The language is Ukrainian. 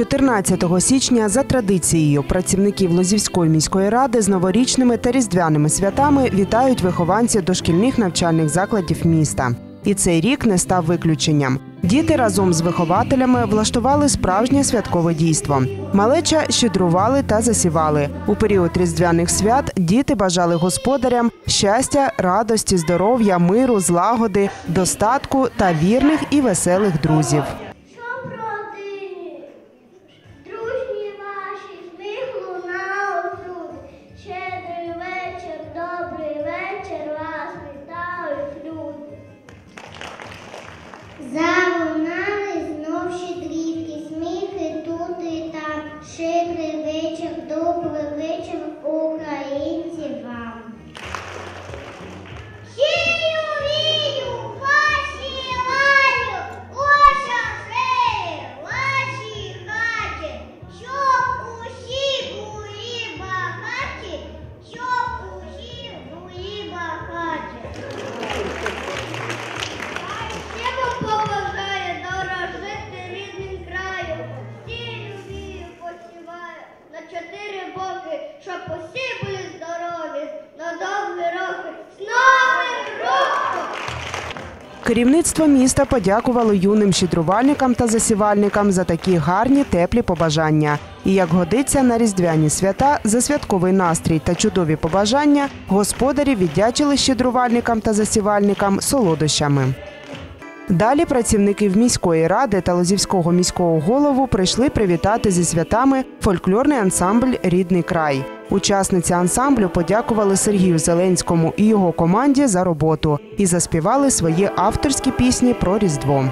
14 січня за традицією працівників Лозівської міської ради з новорічними та різдвяними святами вітають вихованці дошкільних навчальних закладів міста. І цей рік не став виключенням. Діти разом з вихователями влаштували справжнє святкове дійство. Малеча щедрували та засівали. У період різдвяних свят діти бажали господарям щастя, радості, здоров'я, миру, злагоди, достатку та вірних і веселих друзів. Zan щоб усі були здорові, на довгі роки, з Новим роком! Керівництво міста подякувало юним щедрувальникам та засівальникам за такі гарні теплі побажання. І як годиться на різдвяні свята за святковий настрій та чудові побажання, господарі віддячили щедрувальникам та засівальникам солодощами. Далі працівників міської ради та Лозівського міського голову прийшли привітати зі святами фольклорний ансамбль Рідний край. Учасниці ансамблю подякували Сергію Зеленському і його команді за роботу і заспівали свої авторські пісні про Різдво.